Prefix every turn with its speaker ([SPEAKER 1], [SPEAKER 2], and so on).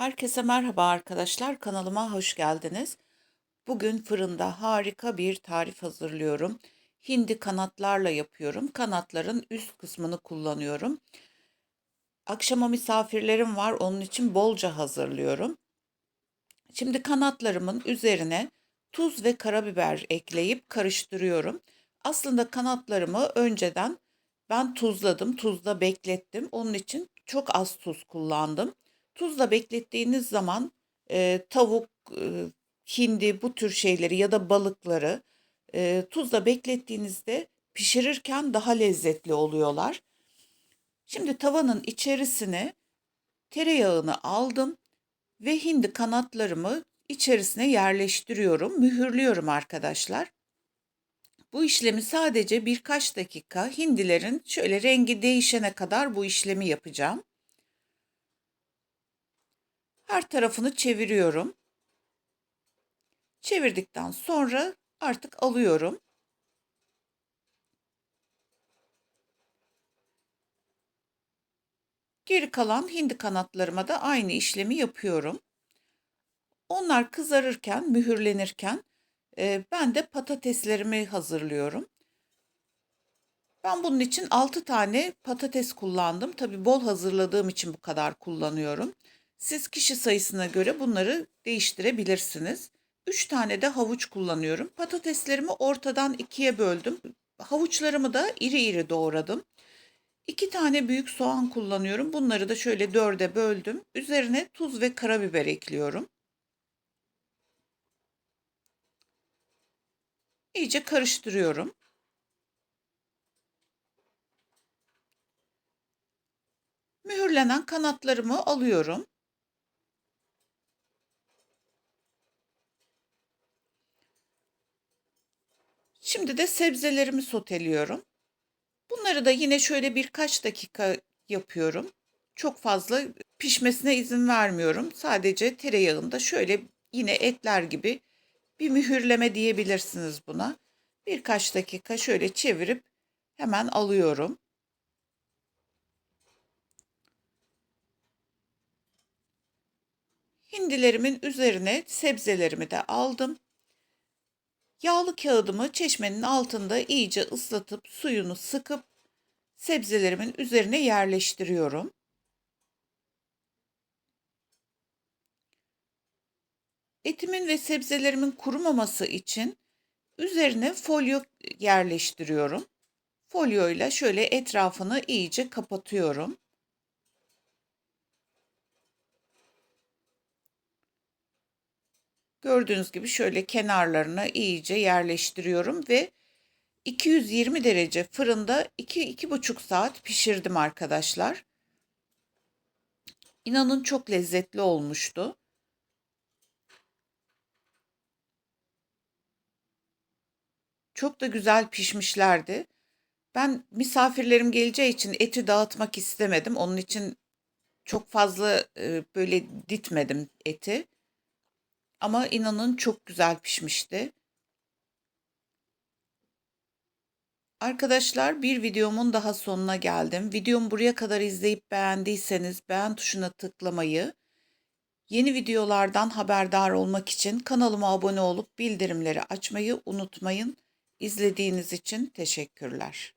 [SPEAKER 1] Herkese merhaba arkadaşlar. Kanalıma hoş geldiniz. Bugün fırında harika bir tarif hazırlıyorum. Hindi kanatlarla yapıyorum. Kanatların üst kısmını kullanıyorum. Akşama misafirlerim var. Onun için bolca hazırlıyorum. Şimdi kanatlarımın üzerine tuz ve karabiber ekleyip karıştırıyorum. Aslında kanatlarımı önceden ben tuzladım. Tuzda beklettim. Onun için çok az tuz kullandım. Tuzla beklettiğiniz zaman e, tavuk, e, hindi bu tür şeyleri ya da balıkları e, tuzla beklettiğinizde pişirirken daha lezzetli oluyorlar. Şimdi tavanın içerisine tereyağını aldım ve hindi kanatlarımı içerisine yerleştiriyorum, mühürlüyorum arkadaşlar. Bu işlemi sadece birkaç dakika hindilerin şöyle rengi değişene kadar bu işlemi yapacağım. Her tarafını çeviriyorum. Çevirdikten sonra artık alıyorum. Geri kalan hindi kanatlarıma da aynı işlemi yapıyorum. Onlar kızarırken, mühürlenirken e, ben de patateslerimi hazırlıyorum. Ben bunun için 6 tane patates kullandım. Tabi bol hazırladığım için bu kadar kullanıyorum. Siz kişi sayısına göre bunları değiştirebilirsiniz. 3 tane de havuç kullanıyorum. Patateslerimi ortadan ikiye böldüm. Havuçlarımı da iri iri doğradım. 2 tane büyük soğan kullanıyorum. Bunları da şöyle dörde böldüm. Üzerine tuz ve karabiber ekliyorum. İyice karıştırıyorum. Mühürlenen kanatlarımı alıyorum. Şimdi de sebzelerimi soteliyorum. Bunları da yine şöyle birkaç dakika yapıyorum. Çok fazla pişmesine izin vermiyorum. Sadece tereyağında şöyle yine etler gibi bir mühürleme diyebilirsiniz buna. Birkaç dakika şöyle çevirip hemen alıyorum. Hindilerimin üzerine sebzelerimi de aldım. Yağlı kağıdımı çeşmenin altında iyice ıslatıp suyunu sıkıp sebzelerimin üzerine yerleştiriyorum. Etimin ve sebzelerimin kurumaması için üzerine folyo yerleştiriyorum. Folyoyla şöyle etrafını iyice kapatıyorum. Gördüğünüz gibi şöyle kenarlarına iyice yerleştiriyorum ve 220 derece fırında 2-2,5 saat pişirdim arkadaşlar. İnanın çok lezzetli olmuştu. Çok da güzel pişmişlerdi. Ben misafirlerim geleceği için eti dağıtmak istemedim. Onun için çok fazla e, böyle ditmedim eti. Ama inanın çok güzel pişmişti. Arkadaşlar bir videomun daha sonuna geldim. Videomu buraya kadar izleyip beğendiyseniz beğen tuşuna tıklamayı, yeni videolardan haberdar olmak için kanalıma abone olup bildirimleri açmayı unutmayın. İzlediğiniz için teşekkürler.